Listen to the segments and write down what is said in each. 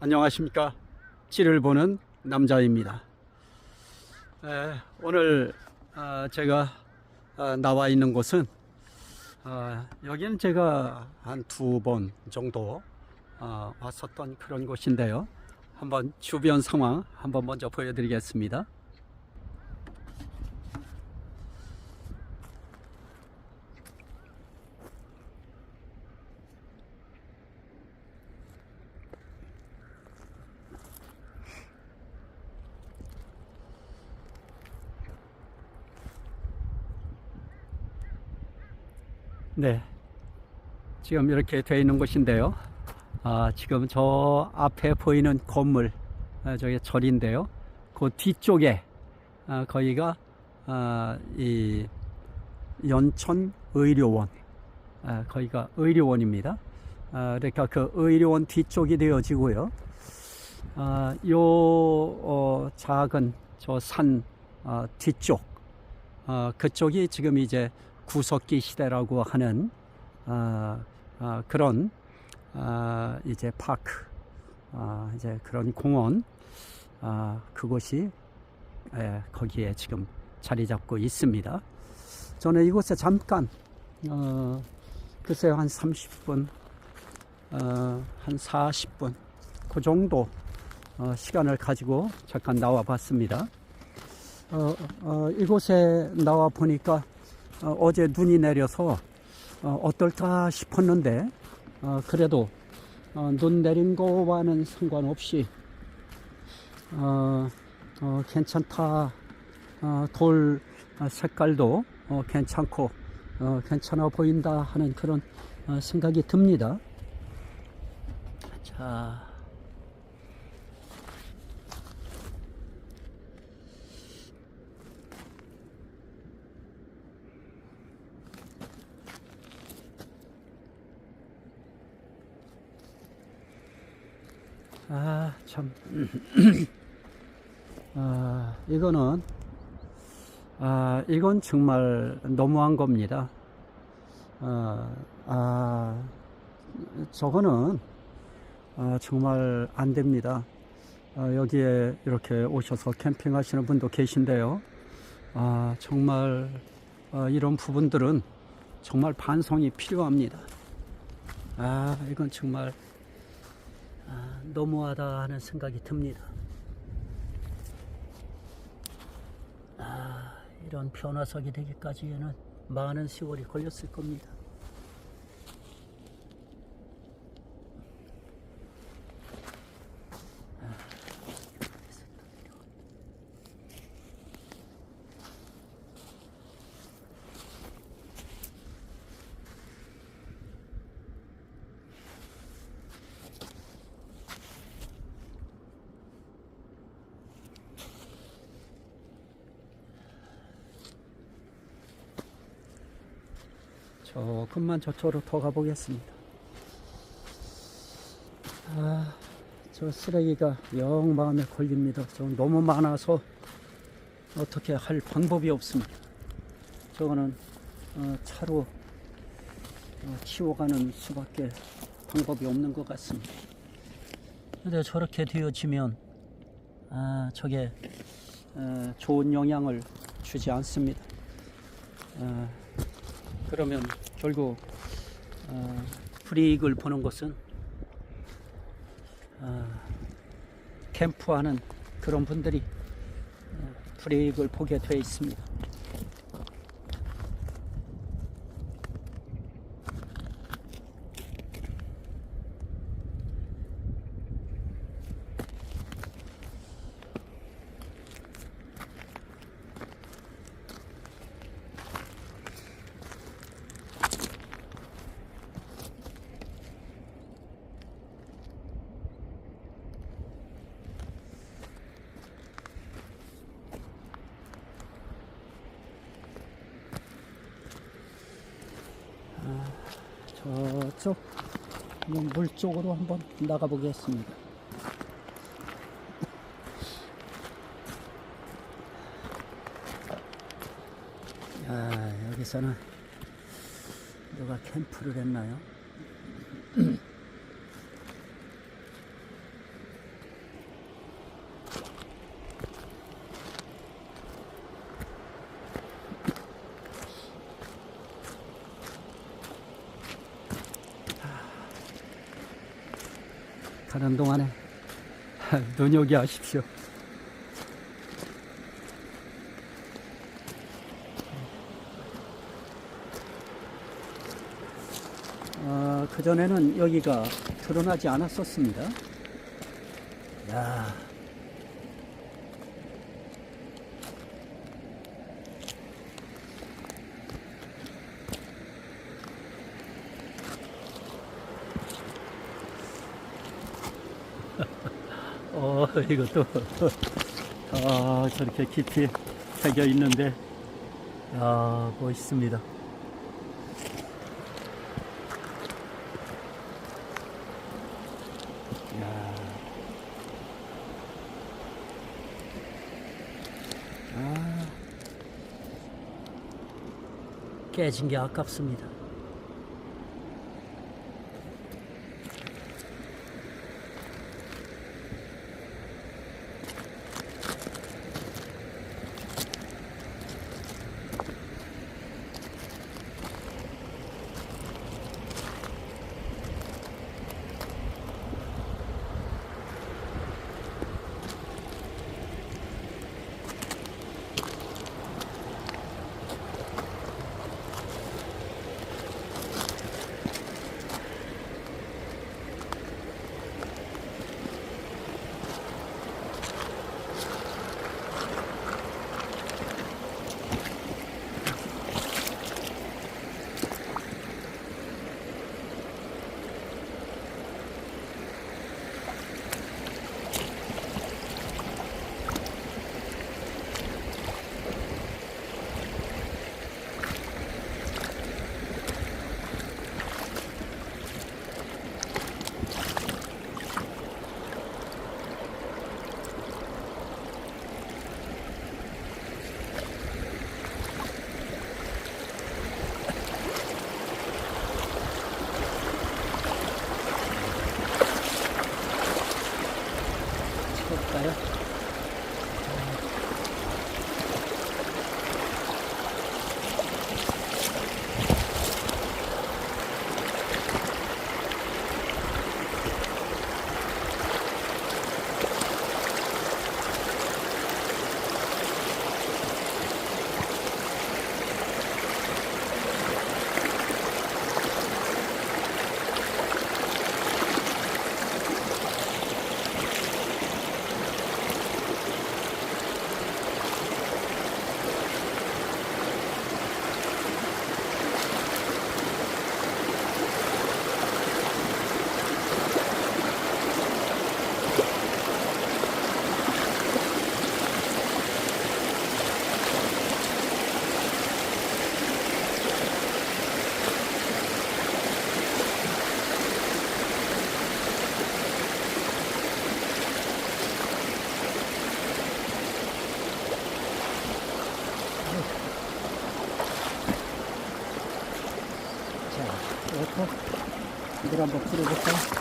안녕하십니까. 찌를 보는 남자입니다. 에, 오늘 아, 제가 아, 나와 있는 곳은 아, 여기는 제가 한 두 번 정도 아, 왔었던 그런 곳인데요. 한번 주변 상황 한번 먼저 보여드리겠습니다. 네. 지금 이렇게 되어 있는 곳인데요. 아, 지금 저 앞에 보이는 건물, 아, 저게 절인데요. 그 뒤쪽에, 아, 거기가, 아, 이, 연천 의료원. 아, 거기가 의료원입니다. 아, 그러니까 그 의료원 뒤쪽이 되어지고요. 아, 요, 어, 작은 저 산, 아, 뒤쪽, 어, 그쪽이 지금 이제 구석기 시대라고 하는 어, 어, 그런 어, 이제 파크, 어, 이제 그런 공원, 어, 그곳이 예, 거기에 지금 자리 잡고 있습니다. 저는 이곳에 잠깐 어, 글쎄요 한 30분, 어, 한 40분 그 정도 어, 시간을 가지고 잠깐 나와 봤습니다. 어, 어, 이곳에 나와 보니까 어, 제 눈이 내려서 어, 떨까 싶었는데 어, 그래도 어, 눈 내린 거와는 상관없이 어, 어, 괜찮다 어, 돌 색깔도 어, 괜찮고 어, 괜찮아 보인다 하는 그런 어, 생각이 듭니다. 자. 아, 참. 아, 이거는, 아, 이건 정말 너무한 겁니다. 아, 아 저거는, 아, 정말 안 됩니다. 아, 여기에 이렇게 오셔서 캠핑하시는 분도 계신데요. 아, 정말, 아, 이런 부분들은 정말 반성이 필요합니다. 아, 이건 정말, 아, 너무하다 하는 생각이 듭니다. 아, 이런 변화석이 되기까지에는 많은 세월이 걸렸을 겁니다. 조금만 저쪽으로 더 가보겠습니다. 아, 저 쓰레기가 영 마음에 걸립니다. 저 너무 많아서 어떻게 할 방법이 없습니다. 저거는 어, 차로 어, 치워가는 수밖에 방법이 없는 것 같습니다. 근데 저렇게 되어지면 아, 저게 어, 좋은 영향을 주지 않습니다. 어, 그러면 결국 어, 불이익을 보는 것은 어, 캠프하는 그런 분들이 어, 불이익을 보게 되어 있습니다. 저 쪽 물 쪽으로 한번 나가 보겠습니다. 야, 여기서는 누가 캠프를 했나요? 가는 동안에 눈요기 하십시오. 어, 그전에는 여기가 드러나지 않았었습니다. 야. 어, 이것도, 아, 저렇게 깊이 새겨 있는데, 야, 멋있습니다. 야. 아. 깨진 게 아깝습니다. 자, 이렇게 물 한번 뿌려볼까요?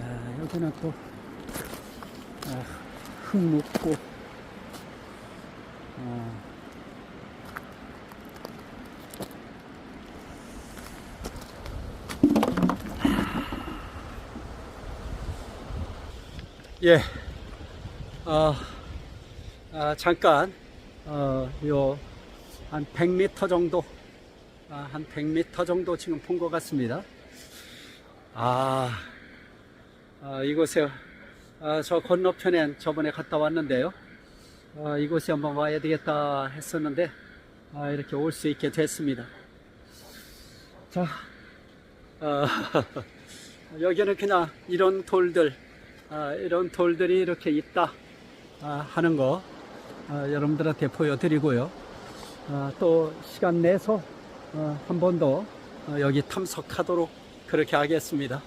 아, 자, 여기는 또, 아, 흙 묻고, 어, 예, 아, 아, 잠깐, 어, 요, 한 100m 정도, 아, 한 100m 정도 지금 본 것 같습니다. 아, 아, 이곳에, 아, 저 건너편엔 저번에 갔다 왔는데요. 아, 이곳에 한번 와야 되겠다 했었는데, 아, 이렇게 올 수 있게 됐습니다. 자, 아, 여기는 그냥 이런 돌들, 아, 이런 돌들이 이렇게 있다 아, 하는 거 아, 여러분들한테 보여드리고요. 아, 또 시간 내서 어, 한번더 어, 여기 탐석하도록 그렇게 하겠습니다.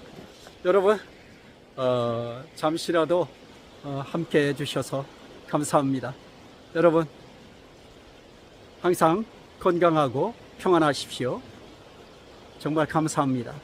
여러분, 어, 잠시라도 어, 함께 해주셔서 감사합니다. 여러분, 항상 건강하고 평안하십시오. 정말 감사합니다.